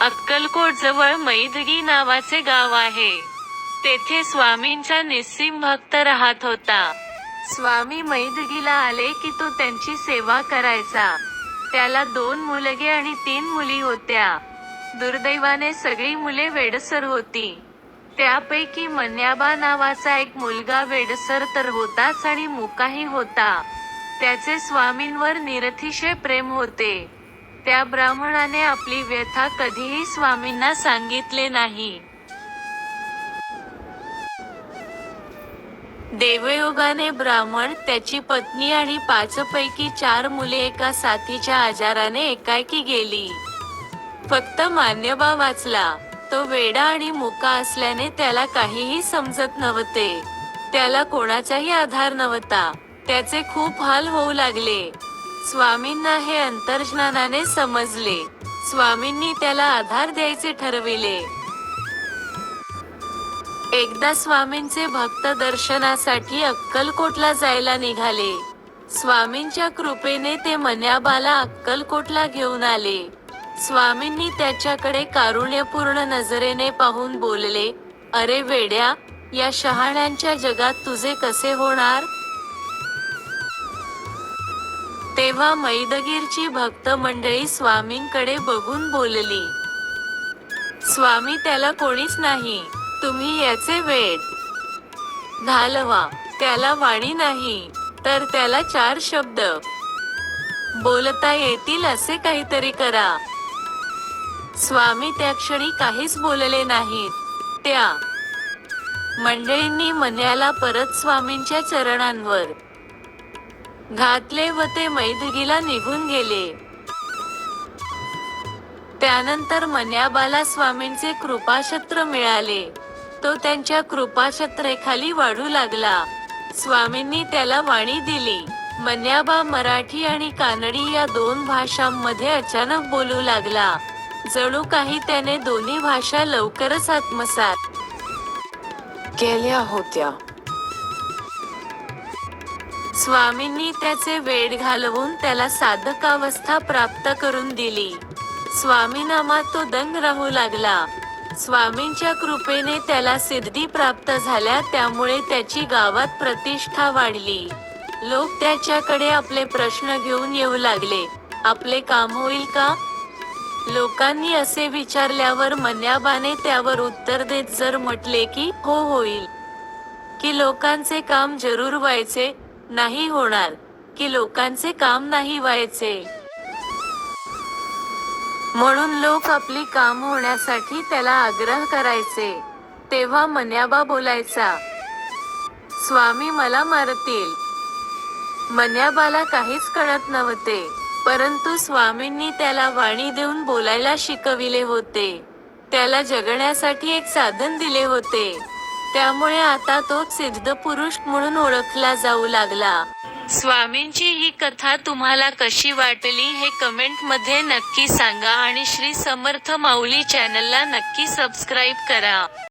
अक्कलकोट जवळ मैदगी नावाचे गाव आहे. तेथे स्वामींचा निस्सिम भक्त राहत होता. स्वामी मैदगीला आले की तो त्यांची सेवा करायचा. त्याला दोन मुलगे आणि तीन मुली होत्या. दुर्दैवाने सगळी मुले वेडसर होती. त्यापैकी मन्याबा नावाचा एक मुलगा वेडसर तर होताच आणि मुकाही होता. त्याचे स्वामींवर निरतिशय प्रेम होते. त्या ब्राह्मणाने आपली व्यथा कधीही स्वामींना सांगितले नाही. देवयोगाने ब्राह्मण त्याची पत्नी आणि पाचपैकी चार मुले एका साथीच्या आजाराने एकाएकी गेली. फक्त मान्यबा वाचला. तो वेडा आणि मुका असल्याने त्याला काहीही समजत नव्हते. त्याला कोणाचाही आधार नव्हता. त्याचे खूप हाल होऊ लागले. स्वामींना हे अंतर्ज्ञानाने समजले. स्वामींनी त्याला आधार द्यायचे ठरविले. एकदा स्वामींचे भक्त दर्शनासाठी अक्कलकोटला जायला निघाले. स्वामींच्या कृपेने ते मन्याबाला अक्कलकोटला घेऊन आले. स्वामींनी त्याच्याकडे कारुण्यपूर्ण नजरेने पाहून बोलले अरे वेड्या या शहाण्यांच्या जगात तुझे कसे होणार? तेव्हा मैदगीरची भक्त मंडळी स्वामींकडे बघून बोलली स्वामी त्याला कोणीच नाही. तुम्ही याचे वेड. घालवा. त्याला वाणी नाही तर त्याला चार शब्द. बोलता येतील असे काहीतरी करा. स्वामी त्या क्षणी काहीच बोलले नाहीत. त्या मंडळींनी मन्याला परत स्वामींच्या चरणांवर घातले व ते मैदगीला निघून गेले. त्यानंतर मन्याबाला स्वामींचे कृपाशत्र मिळाले. तो त्यांच्या कृपाशत्रेखाली वाढू लागला. स्वामींनी त्याला वाणी दिली. मन्याबा मराठी आणि कानडी या दोन भाषांमध्ये अचानक बोलू लागला. जणू काही त्याने दोन्ही भाषा लवकरच आत्मसात केल्या होत्या. स्वामींनी त्याचे वेड घालवून त्याला साधकावस्था प्राप्त करून दिली. स्वामीनामात तो दंग राहू लागला. स्वामींच्या कृपेने त्याला सिद्धी प्राप्त झाल्या त्यामुळे त्याची गावात प्रतिष्ठा वाढली. लोक त्याच्याकडे आपले प्रश्न घेऊन येऊ लागले. आपले काम होईल का? लोकांनी असे विचारल्यावर मन्याबाने त्यावर उत्तर देत जर म्हटले की हो होईल. की लोकांचे काम जरूर व्हायचे नाही होणार की लोकांचे काम नाही व्हायचे. म्हणून लोक आपली काम होण्यासाठी त्याला आग्रह करायचे. तेव्हा मन्याबा बोलायचा स्वामी मला मारतील. मन्याबाला काहीच कळत नव्हते परंतु स्वामींनी त्याला वाणी देऊन बोलायला शिकविले होते. त्याला जगण्यासाठी एक साधन दिले होते. त्यामुळे आता तो सिद्ध पुरुष म्हणून ओळखला जाऊ लागला. स्वामींची ही कथा तुम्हाला कशी वाटली हे कमेंटमध्ये नक्की सांगा आणि श्री समर्थ माऊली चॅनलला नक्की सबस्क्राईब करा.